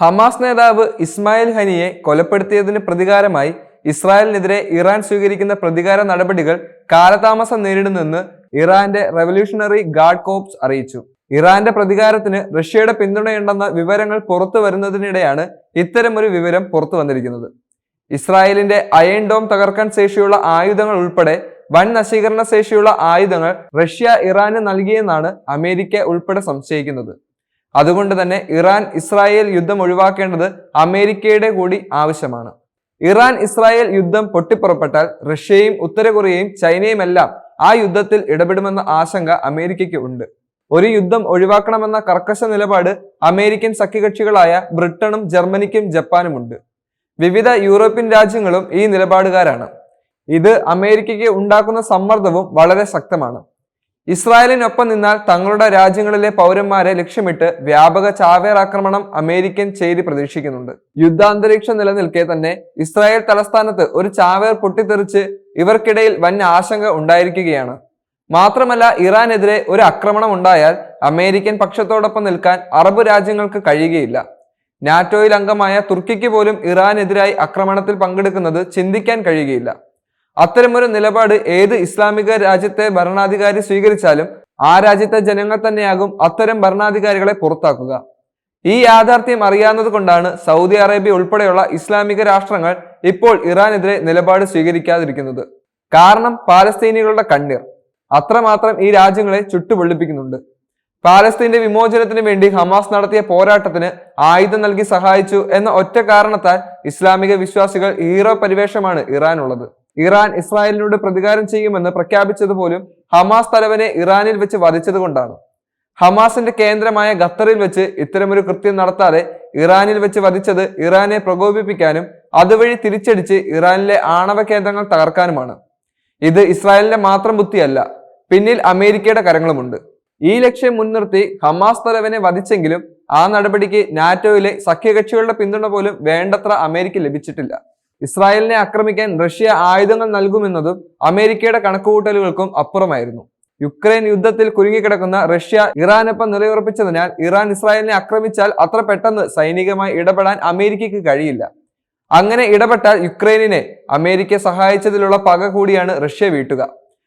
Hamas നേതാവ് ഇസ്മായിൽ ഹനിയെ കൊലപ്പെടുത്തിയതിന് പ്രതികാരമായി ഇസ്രായേലിനെതിരെ Iran സ്വീകരിക്കുന്ന പ്രതികാര നടപടികൾ കാലതാമസം നേരിടുന്നെന്ന് ഇറാന്റെ റവല്യൂഷണറി ഗാർഡ് കോപ്സ് അറിയിച്ചു. ഇറാന്റെ പ്രതികാരത്തിന് റഷ്യയുടെ പിന്തുണയുണ്ടെന്ന വിവരങ്ങൾ പുറത്തു വരുന്നതിനിടെയാണ് ഇത്തരമൊരു വിവരം പുറത്തു വന്നിരിക്കുന്നത്. ഇസ്രായേലിന്റെ അയൺ ഡോം തകർക്കാൻ ശേഷിയുള്ള ആയുധങ്ങൾ ഉൾപ്പെടെ വൻ നശീകരണ ശേഷിയുള്ള ആയുധങ്ങൾ റഷ്യ ഇറാന് നൽകിയെന്നാണ് അമേരിക്ക ഉൾപ്പെടെ സംശയിക്കുന്നത്. അതുകൊണ്ട് തന്നെ ഇറാൻ ഇസ്രായേൽ യുദ്ധം ഒഴിവാക്കേണ്ടത് അമേരിക്കയുടെ കൂടി ആവശ്യമാണ്. ഇറാൻ ഇസ്രായേൽ യുദ്ധം പൊട്ടിപ്പുറപ്പെട്ടാൽ റഷ്യയും ഉത്തര കൊറിയയും ചൈനയും എല്ലാം ആ യുദ്ധത്തിൽ ഇടപെടുമെന്ന ആശങ്ക അമേരിക്കയ്ക്ക് ഉണ്ട്. ഒരു യുദ്ധം ഒഴിവാക്കണമെന്ന കർക്കശ നിലപാട് അമേരിക്കൻ സഖ്യകക്ഷികളായ ബ്രിട്ടനും ജർമ്മനിക്കും ജപ്പാനുമുണ്ട്. വിവിധ യൂറോപ്യൻ രാജ്യങ്ങളും ഈ നിലപാടുകാരാണ്. ഇത് അമേരിക്കയ്ക്ക് ഉണ്ടാക്കുന്ന സമ്മർദ്ദവും വളരെ ശക്തമാണ്. ഇസ്രായേലിനൊപ്പം നിന്നാൽ തങ്ങളുടെ രാജ്യങ്ങളിലെ പൗരന്മാരെ ലക്ഷ്യമിട്ട് വ്യാപക ചാവേർ ആക്രമണം അമേരിക്കൻ ചെയ്തി പ്രതീക്ഷിക്കുന്നുണ്ട്. യുദ്ധാന്തരീക്ഷം നിലനിൽക്കെ തന്നെ ഇസ്രായേൽ തലസ്ഥാനത്ത് ഒരു ചാവേർ പൊട്ടിത്തെറിച്ച് ഇവർക്കിടയിൽ വൻ ആശങ്ക ഉണ്ടായിരിക്കുകയാണ്. മാത്രമല്ല ഇറാനെതിരെ ഒരു ആക്രമണം ഉണ്ടായാൽ അമേരിക്കൻ പക്ഷത്തോടൊപ്പം നിൽക്കാൻ അറബ് രാജ്യങ്ങൾക്ക് കഴിയുകയില്ല. നാറ്റോയിൽ അംഗമായ തുർക്കിക്ക് പോലും ഇറാനെതിരായി ആക്രമണത്തിൽ പങ്കെടുക്കുന്നത് ചിന്തിക്കാൻ കഴിയുകയില്ല. അത്തരമൊരു നിലപാട് ഏത് ഇസ്ലാമിക രാജ്യത്തെ ഭരണാധികാരി സ്വീകരിച്ചാലും ആ രാജ്യത്തെ ജനങ്ങൾ തന്നെയാകും അത്തരം ഭരണാധികാരികളെ പുറത്താക്കുക. ഈ യാഥാർത്ഥ്യം അറിയാവുന്നത് കൊണ്ടാണ് സൗദി അറേബ്യ ഉൾപ്പെടെയുള്ള ഇസ്ലാമിക രാഷ്ട്രങ്ങൾ ഇപ്പോൾ ഇറാനെതിരെ നിലപാട് സ്വീകരിക്കാതിരിക്കുന്നത്. കാരണം പാലസ്തീനികളുടെ കണ്ണീർ. അത്രമാത്രം ഈ രാജ്യങ്ങളെ ചുട്ടുപൊള്ളിപ്പിക്കുന്നുണ്ട്. പാലസ്തീന്റെ വിമോചനത്തിന് വേണ്ടി ഹമാസ് നടത്തിയ പോരാട്ടത്തിന് ആയുധം നൽകി സഹായിച്ചു എന്ന ഒറ്റ കാരണത്താൽ ഇസ്ലാമിക വിശ്വാസികൾ ഹീറോ പരിവേഷമാണ് ഇറാനുള്ളത്. ഇറാൻ ഇസ്രായേലിനോട് പ്രതികാരം ചെയ്യുമെന്ന് പ്രഖ്യാപിച്ചത് പോലും ഹമാസ് തലവനെ ഇറാനിൽ വെച്ച് വധിച്ചത് കൊണ്ടാണ്. ഹമാസിന്റെ കേന്ദ്രമായ ഖത്തറിൽ വെച്ച് ഇത്തരമൊരു കൃത്യം നടത്താതെ ഇറാനിൽ വെച്ച് വധിച്ചത് ഇറാനെ പ്രകോപിപ്പിക്കാനും അതുവഴി തിരിച്ചടിച്ച് ഇറാനിലെ ആണവ കേന്ദ്രങ്ങൾ തകർക്കാനുമാണ്. ഇത് ഇസ്രായേലിന്റെ മാത്രം ബുദ്ധിയല്ല പിന്നിൽ അമേരിക്കയുടെ കരങ്ങളുമുണ്ട്. ഈ ലക്ഷ്യം മുൻനിർത്തി ഹമാസ് തലവനെ വധിച്ചെങ്കിലും ആ നടപടിക്ക് നാറ്റോയിലെ സഖ്യകക്ഷികളുടെ പിന്തുണ പോലും വേണ്ടത്ര അമേരിക്ക ലഭിച്ചിട്ടില്ല. ഇസ്രായേലിനെ ആക്രമിക്കാൻ റഷ്യ ആയുധങ്ങൾ നൽകുമെന്നതും അമേരിക്കയുടെ കണക്കുകൂട്ടലുകൾക്കും അപ്പുറമായിരുന്നു. യുക്രൈൻ യുദ്ധത്തിൽ കുരുങ്ങിക്കിടക്കുന്ന റഷ്യ ഇറാനൊപ്പം നിലയുറപ്പിച്ചതിനാൽ ഇറാൻ ഇസ്രായേലിനെ ആക്രമിച്ചാൽ അത്ര പെട്ടെന്ന് സൈനികമായി ഇടപെടാൻ അമേരിക്കയ്ക്ക് കഴിയില്ല. അങ്ങനെ ഇടപെട്ടാൽ യുക്രൈനിനെ അമേരിക്ക സഹായിച്ചതിലുള്ള പക കൂടിയാണ് റഷ്യ വീട്ടുക.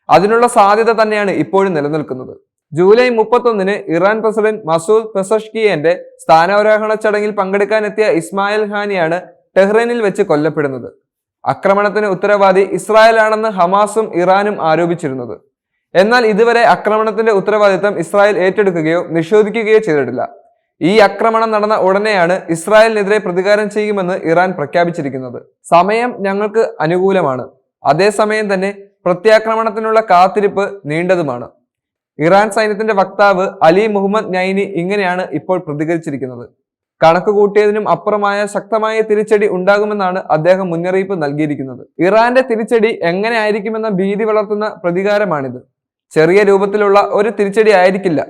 അതിനുള്ള സാധ്യത തന്നെയാണ് ഇപ്പോഴും നിലനിൽക്കുന്നത്. ജൂലൈ മുപ്പത്തൊന്നിന് ഇറാൻ പ്രസിഡന്റ് മസൂദ് പെസഷ്കിയന്റെ സ്ഥാനാരോഹണ ചടങ്ങിൽ പങ്കെടുക്കാനെത്തിയ ഇസ്മായിൽ ഖാനിയാണ് ടെഹ്റനിൽ വെച്ച് കൊല്ലപ്പെടുന്നത്. ആക്രമണത്തിന് ഉത്തരവാദി ഇസ്രായേലാണെന്ന് ഹമാസും ഇറാനും ആരോപിച്ചിരുന്നത്. എന്നാൽ ഇതുവരെ ആക്രമണത്തിന്റെ ഉത്തരവാദിത്തം ഇസ്രായേൽ ഏറ്റെടുക്കുകയോ നിഷേധിക്കുകയോ ചെയ്തിട്ടില്ല. ഈ ആക്രമണം നടന്ന ഉടനെയാണ് ഇസ്രായേലിനെതിരെ പ്രതികാരം ചെയ്യുമെന്ന് ഇറാൻ പ്രഖ്യാപിച്ചിരിക്കുന്നത്. സമയം ഞങ്ങൾക്ക് അനുകൂലമാണ്. അതേസമയം തന്നെ പ്രത്യാക്രമണത്തിനുള്ള കാത്തിരിപ്പ് നീണ്ടതുമാണ്. ഇറാൻ സൈന്യത്തിന്റെ വക്താവ് അലി മുഹമ്മദ് നൈനി ഇങ്ങനെയാണ് ഇപ്പോൾ പ്രതികരിച്ചിരിക്കുന്നത്. കണക്ക് കൂട്ടിയതിനും അപ്പുറമായ ശക്തമായ തിരിച്ചടി ഉണ്ടാകുമെന്നാണ് അദ്ദേഹം മുന്നറിയിപ്പ് നൽകിയിരിക്കുന്നത്. ഇറാന്റെ തിരിച്ചടി എങ്ങനെ ആയിരിക്കുമെന്ന ഭീതി വളർത്തുന്ന പ്രതികാരമാണിത്. ചെറിയ രൂപത്തിലുള്ള ഒരു തിരിച്ചടി ആയിരിക്കില്ല.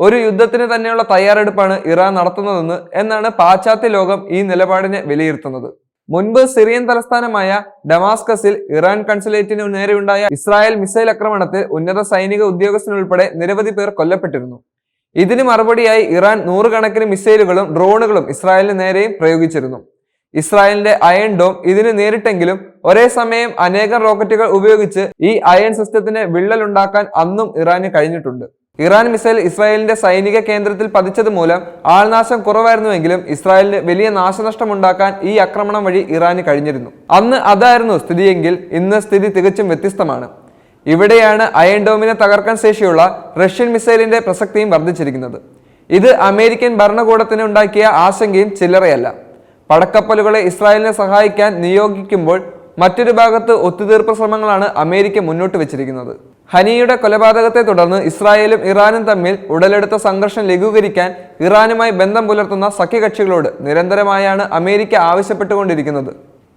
ഒരു യുദ്ധത്തിന് തന്നെയുള്ള തയ്യാറെടുപ്പാണ് ഇറാൻ നടത്തുന്നതെന്ന് എന്നാണ് പാശ്ചാത്യ ലോകം ഈ നിലപാടിനെ വിലയിരുത്തുന്നത്. മുൻപ് സിറിയൻ തലസ്ഥാനമായ ഡമാസ്കസിൽ ഇറാൻ കൺസുലേറ്റിന് നേരെയുണ്ടായ ഇസ്രായേൽ മിസൈൽ ആക്രമണത്തിൽ ഉന്നത സൈനിക ഉദ്യോഗസ്ഥനുൾപ്പെടെ നിരവധി പേർ കൊല്ലപ്പെട്ടിരുന്നു. ഇതിന് മറുപടിയായി ഇറാൻ നൂറുകണക്കിന് മിസൈലുകളും ഡ്രോണുകളും ഇസ്രായേലിന് നേരെയും പ്രയോഗിച്ചിരുന്നു. ഇസ്രായേലിന്റെ അയൺ ഡോം ഇതിന് നേരിട്ടെങ്കിലും ഒരേ സമയം അനേകം റോക്കറ്റുകൾ ഉപയോഗിച്ച് ഈ അയൺ സിസ്റ്റത്തിന് വിള്ളലുണ്ടാക്കാൻ അന്നും ഇറാന് കഴിഞ്ഞിട്ടുണ്ട്. ഇറാൻ മിസൈൽ ഇസ്രായേലിന്റെ സൈനിക കേന്ദ്രത്തിൽ പതിച്ചത് മൂലം ആൾനാശം കുറവായിരുന്നുവെങ്കിലും ഇസ്രായേലിന് വലിയ നാശനഷ്ടമുണ്ടാക്കാൻ ഈ ആക്രമണം വഴി ഇറാന് കഴിഞ്ഞിരുന്നു. അന്ന് അതായിരുന്നു സ്ഥിതിയെങ്കിൽ ഇന്ന് സ്ഥിതി തികച്ചും വ്യത്യസ്തമാണ്. ഇവിടെയാണ് അയൺ ഡോമിനെ തകർക്കാൻ ശേഷിയുള്ള റഷ്യൻ മിസൈലിന്റെ പ്രസക്തിയും വർദ്ധിച്ചിരിക്കുന്നത്. ഇത് അമേരിക്കൻ ഭരണകൂടത്തിന് ഉണ്ടാക്കിയ ആശങ്കയും ചില്ലറയല്ല. പടക്കപ്പലുകളെ ഇസ്രായേലിനെ സഹായിക്കാൻ നിയോഗിക്കുമ്പോൾ മറ്റൊരു ഭാഗത്ത് ഒത്തുതീർപ്പ് ശ്രമങ്ങളാണ് അമേരിക്ക മുന്നോട്ട് വെച്ചിരിക്കുന്നത്. ഹനിയുടെ കൊലപാതകത്തെ തുടർന്ന് ഇസ്രായേലും ഇറാനും തമ്മിൽ ഉടലെടുത്ത സംഘർഷം ലഘൂകരിക്കാൻ ഇറാനുമായി ബന്ധം പുലർത്തുന്ന സഖ്യകക്ഷികളോട് നിരന്തരമായാണ് അമേരിക്ക ആവശ്യപ്പെട്ടുകൊണ്ടിരിക്കുന്നത്.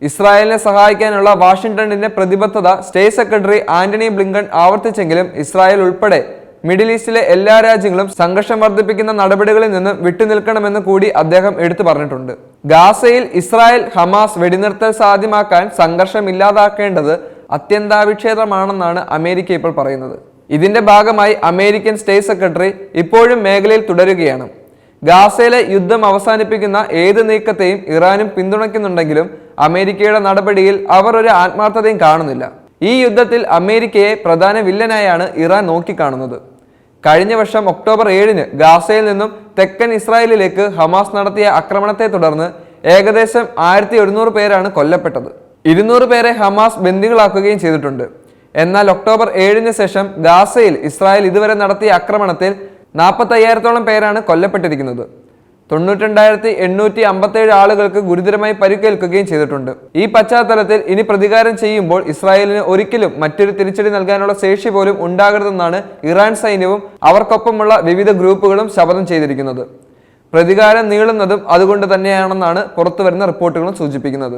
ഇസ്രായേലിനെ സഹായിക്കാനുള്ള വാഷിംഗ്ടണിന്റെ പ്രതിബദ്ധത സ്റ്റേറ്റ് സെക്രട്ടറി ആന്റണി ബ്ലിങ്കൺ ആവർത്തിച്ചെങ്കിലും ഇസ്രായേൽ ഉൾപ്പെടെ മിഡിൽ ഈസ്റ്റിലെ എല്ലാ രാജ്യങ്ങളും സംഘർഷം വർദ്ധിപ്പിക്കുന്ന നടപടികളിൽ നിന്ന് വിട്ടുനിൽക്കണമെന്ന് കൂടി അദ്ദേഹം എടുത്തു പറഞ്ഞിട്ടുണ്ട്. ഗാസയിൽ ഇസ്രായേൽ ഹമാസ് വെടിനിർത്തൽ സാധ്യമാക്കാൻ സംഘർഷം ഇല്ലാതാക്കേണ്ടത് അത്യന്താവിക്ഷേപമാണെന്നാണ് അമേരിക്ക ഇപ്പോൾ പറയുന്നത്. ഇതിന്റെ ഭാഗമായി അമേരിക്കൻ സ്റ്റേറ്റ് സെക്രട്ടറി ഇപ്പോഴും മേഖലയിൽ തുടരുകയാണ്. ഗാസയിലെ യുദ്ധം അവസാനിപ്പിക്കുന്ന ഏത് നീക്കത്തെയും ഇറാനും പിന്തുണയ്ക്കുന്നുണ്ടെങ്കിലും അമേരിക്കയുടെ നടപടിയിൽ അവർ ഒരു ആത്മാർത്ഥതയും കാണുന്നില്ല. ഈ യുദ്ധത്തിൽ അമേരിക്കയെ പ്രധാന വില്ലനായാണ് ഇറാൻ നോക്കിക്കാണുന്നത്. കഴിഞ്ഞ വർഷം ഒക്ടോബർ ഏഴിന് ഗാസയിൽ നിന്നും തെക്കൻ ഇസ്രായേലിലേക്ക് ഹമാസ് നടത്തിയ ആക്രമണത്തെ തുടർന്ന് ഏകദേശം ആയിരത്തി ഒരുന്നൂറ് പേരാണ് കൊല്ലപ്പെട്ടത്. ഇരുന്നൂറ് പേരെ ഹമാസ് ബന്ദികളാക്കുകയും ചെയ്തിട്ടുണ്ട്. എന്നാൽ ഒക്ടോബർ ഏഴിന് ശേഷം ഗാസയിൽ ഇസ്രായേൽ ഇതുവരെ നടത്തിയ ആക്രമണത്തിൽ നാൽപ്പത്തയ്യായിരത്തോളം പേരാണ് കൊല്ലപ്പെട്ടിരിക്കുന്നത്. തൊണ്ണൂറ്റിരണ്ടായിരത്തി എണ്ണൂറ്റി അമ്പത്തേഴ് ആളുകൾക്ക് ഗുരുതരമായി പരിക്കേൽക്കുകയും ചെയ്തിട്ടുണ്ട്. ഈ പശ്ചാത്തലത്തിൽ ഇനി പ്രതികാരം ചെയ്യുമ്പോൾ ഇസ്രായേലിന് ഒരിക്കലും മറ്റൊരു തിരിച്ചടി നൽകാനുള്ള ശേഷി പോലും ഉണ്ടാകരുതെന്നാണ് ഇറാൻ സൈന്യവും അവർക്കൊപ്പമുള്ള വിവിധ ഗ്രൂപ്പുകളും ശപഥം ചെയ്തിരിക്കുന്നത്. പ്രതികാരം നീളുന്നതും അതുകൊണ്ട് തന്നെയാണെന്നാണ് പുറത്തുവരുന്ന റിപ്പോർട്ടുകളും സൂചിപ്പിക്കുന്നത്.